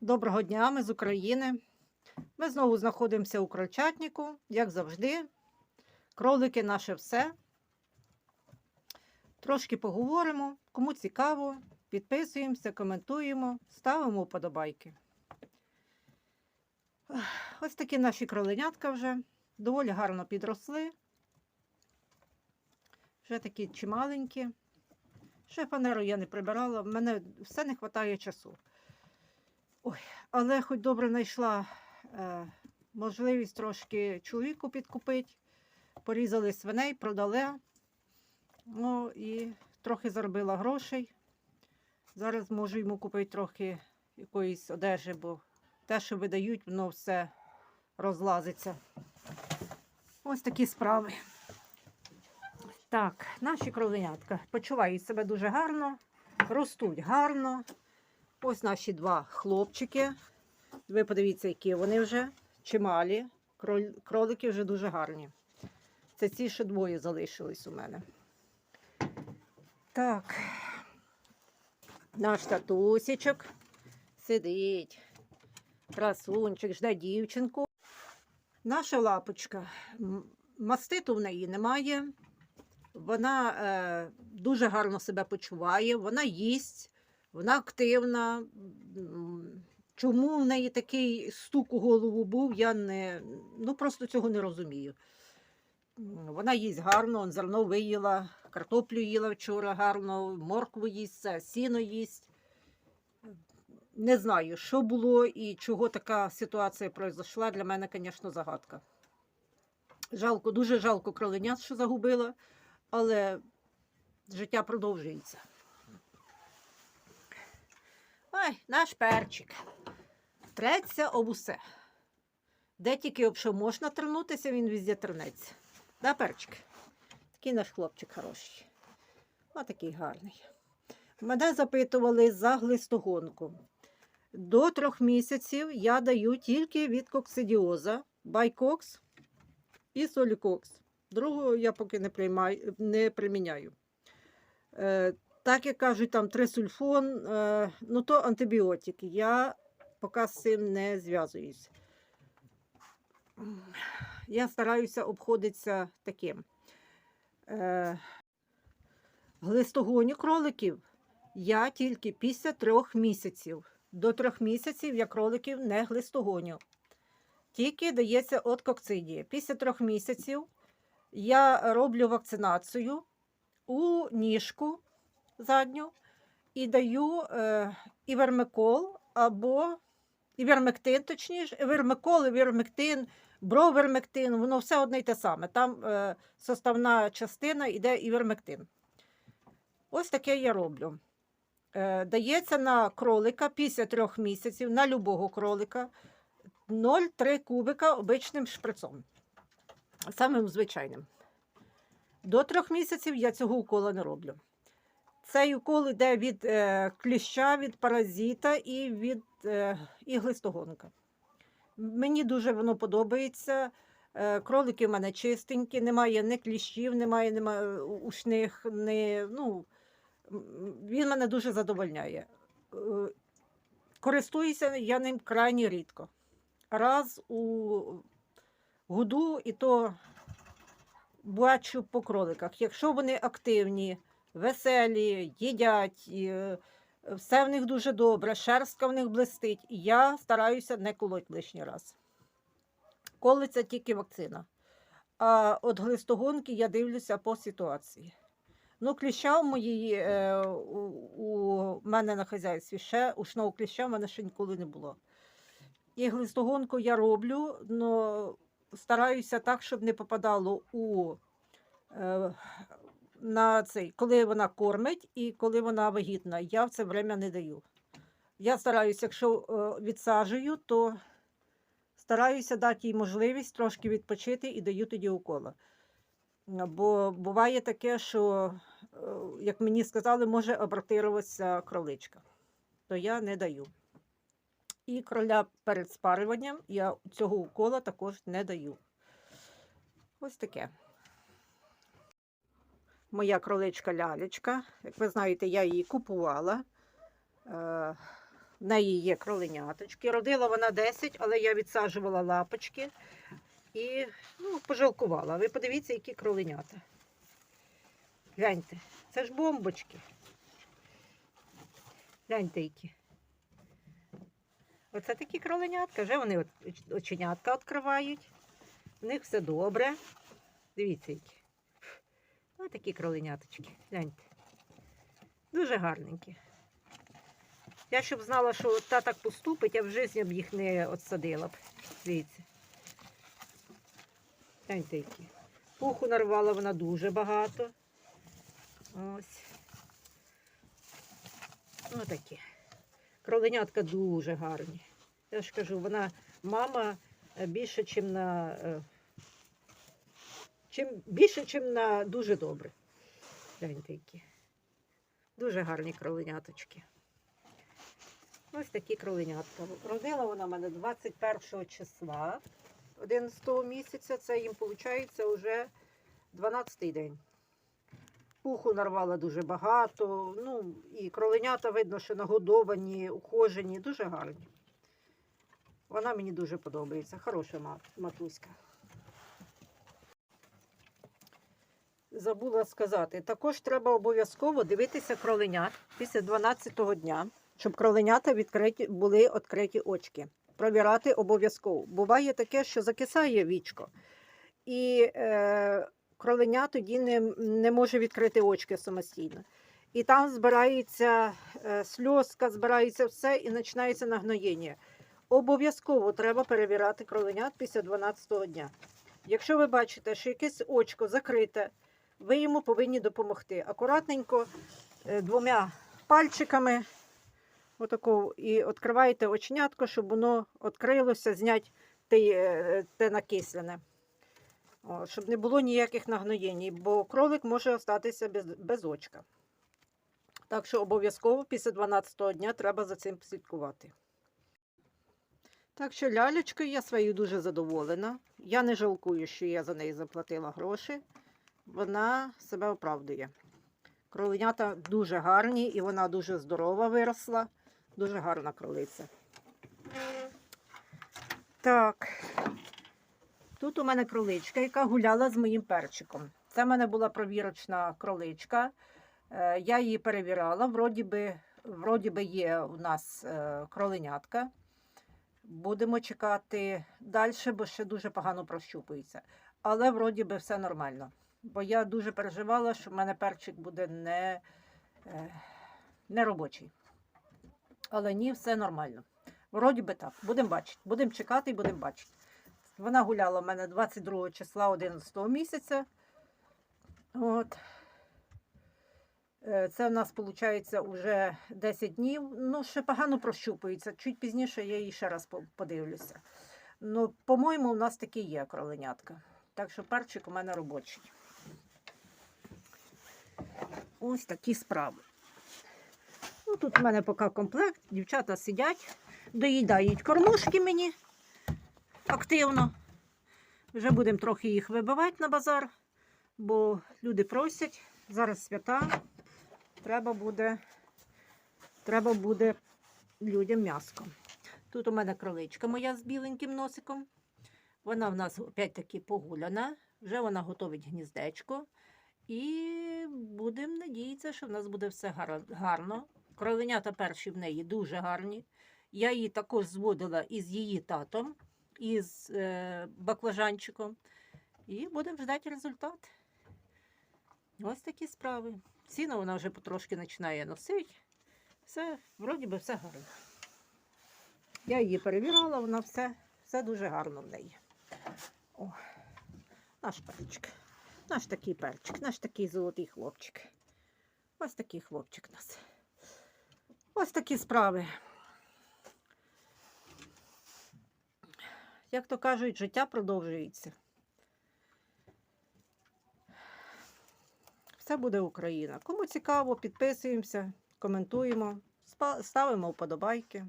Доброго дня, ми з України. Ми знову знаходимося у крольчатнику, як завжди. Кролики наше все. Трошки поговоримо. Кому цікаво, підписуємося, коментуємо, ставимо вподобайки. Ось такі наші кроленятка вже доволі гарно підросли. Вже такі чималенькі. Ще фанеру я не прибирала, в мене все не вистачає часу. Ой, але хоч добре знайшла е, можливість трошки чоловіку підкупити. Порізали свиней, продали. Ну і трохи заробила грошей. Зараз можу йому купити трохи якоїсь одежі, бо те, що видають, воно все розлазиться. Ось такі справи. Так, наші кроленятка почувають себе дуже гарно, ростуть гарно. Ось наші два хлопчики. Ви подивіться, які вони вже чималі. Кролики вже дуже гарні. Це ці ще двоє залишились у мене. Так. Наш татусічок сидить. Красунчик, жде дівчинку. Наша лапочка. Маститу в неї немає. Вона е, дуже гарно себе почуває, вона їсть. Вона активна. Чому в неї такий стук у голову був, я не ну просто цього не розумію. Вона їсть гарно, он зерно виїла, картоплю їла вчора гарно, моркву їсть, сіно їсть. Не знаю, що було і чого така ситуація пройшла. Для мене, звісно, загадка. Жалко, дуже жалко кроленят, що загубила, але життя продовжується. Ой, наш перчик. Треться об усе. Де тільки об що можна тренутися, він везде тренеться. Да, перчик? Такий наш хлопчик хороший. Отакий гарний. Мене запитували за глистогонку. До трьох місяців я даю тільки від коксидіоза, байкокс і солікокс. Другого я поки не, приймаю, не приміняю. Е, так як кажуть, там трисульфон, е, ну то антибіотики. Я поки з цим не зв'язуюсь. Я стараюся обходитися таким. Е, глистогоню кроликів я тільки після трьох місяців. До трьох місяців я кроликів не глистогоню. Тільки дається от кокцидії. Після трьох місяців я роблю вакцинацію у ніжку задню і даю е, івермекол або івермектин, точніше, івермекол, івермектин, бровермектин, воно все одне й те саме. Там е, составна частина йде івермектин. Ось таке я роблю. Е, дається на кролика після трьох місяців, на любого кролика 0,3 кубика обичним шприцом. Самим звичайним. До трьох місяців я цього укола не роблю. Цей укол йде від е, кліща, від паразита і від е, і глистогонка. Мені дуже воно подобається. Е, кролики в мене чистенькі, немає ні кліщів, немає, немає ушних, ні, ну, він мене дуже задовольняє. Е, Користуюся я ним крайні рідко. Раз у году, і то бачу по кроликах. Якщо вони активні, веселі, їдять, е, все в них дуже добре, шерстка в них блистить, я стараюся не колоть лишній раз. Колиться тільки вакцина. А от глистогонки я дивлюся по ситуації. Ну, кліща в моїй, е, у, у мене на хазяйстві ще ушного кліща в мене ще ніколи не було. І глистогонку я роблю, але стараюся так, щоб не попадало у е, на цей, коли вона кормить і коли вона вагітна. Я в це время не даю. Я стараюся, якщо е, відсаджую, то стараюся дати їй можливість трошки відпочити і даю тоді укола. Бо буває таке, що, е, як мені сказали, може абортируватися кроличка, то я не даю. І кроля перед спарюванням я цього укола також не даю. Ось таке. Моя кроличка лялечка. Як ви знаєте, я її купувала. Е, В неї є кроленяточки. Родила вона 10, але я відсаджувала лапочки і ну, пожалкувала. Ви подивіться, які кроленята. Гляньте, це ж бомбочки. Гляньте, які. Оце такі кроленятка. Вже вони оченятка відкривають. В них все добре. Дивіться, які. Ось такі кроленяточки. Гляньте. Дуже гарненькі. Я щоб знала, що та так поступить, я в житті б їх не отсадила б. Дивіться. Гляньте які. Пуху нарвала вона дуже багато. Ось. Ось такі. Кроленятка дуже гарні. Я ж кажу, вона мама е, більше, ніж на. Чим, більше, ніж на дуже добре. Гляньте які. Дуже гарні кроленяточки. Ось такі кроленятка. Родила вона в мене 21 числа 11 місяця. Це їм виходить вже 12 день. Пуху нарвала дуже багато. Ну, і кроленята видно, що нагодовані, ухожені, дуже гарні. Вона мені дуже подобається. Хороша матуська. Забула сказати, також треба обов'язково дивитися кроленят після 12-го дня, щоб кроленята відкриті, були відкриті очки. Провірати обов'язково. Буває таке, що закисає вічко, і е, кроленя тоді не, не може відкрити очки самостійно. І там збирається е, сльозка, збирається все і починається нагноєння. Обов'язково треба перевіряти кроленят після 12-го дня. Якщо ви бачите, що якесь очко закрите, ви йому повинні допомогти. Акуратненько е, двома пальчиками отако, і відкриваєте очнятко, щоб воно відкрилося, зняти те, е, те накислене. О, щоб не було ніяких нагноєнь, бо кролик може остатися без, без очка. Так що обов'язково після 12-го дня треба за цим слідкувати. Так що лялечкою я своєю дуже задоволена. Я не жалкую, що я за неї заплатила гроші. Вона себе оправдує. Кроленята дуже гарні і вона дуже здорова виросла. Дуже гарна кролиця. Так. Тут у мене кроличка, яка гуляла з моїм перчиком. Це в мене була провірочна кроличка. Е, Я її перевіряла. Вроді би, вроді би є у нас е, кроленятка. Будемо чекати далі, бо ще дуже погано прощупується. Але вроді би все нормально. Бо я дуже переживала, що в мене перчик буде не, е, не робочий. Але ні, все нормально. Вроді би так. Будемо бачити. Будемо чекати і будемо бачити. Вона гуляла в мене 22 числа 11 місяця. От. Е, Це в нас виходить вже 10 днів. Ну, ще погано прощупується. Чуть пізніше я її ще раз подивлюся. Ну, по-моєму, у нас таки є кроленятка. Так що перчик у мене робочий. Ось такі справи. Ну, тут у мене поки комплект. Дівчата сидять, доїдають кормушки мені активно. Вже будемо трохи їх вибивати на базар, бо люди просять. Зараз свята. Треба буде, треба буде людям м'яско. Тут у мене кроличка моя з біленьким носиком. Вона в нас опять-таки погуляна. Вже вона готовить гніздечко. І будемо надіятися, що в нас буде все гар- гарно. Кроленята перші в неї дуже гарні. Я її також зводила із її татом, із е, баклажанчиком. І будемо ждати результат. Ось такі справи. Сіно вона вже потрошки починає носити. Все, вроді би, все гарно. Я її перевіряла, вона все, все дуже гарно в неї. О, наш перчик. Наш такий перчик, наш такий золотий хлопчик. Ось такий хлопчик у нас. Ось такі справи. Як то кажуть, життя продовжується. Все буде Україна. Кому цікаво, підписуємося, коментуємо, ставимо вподобайки.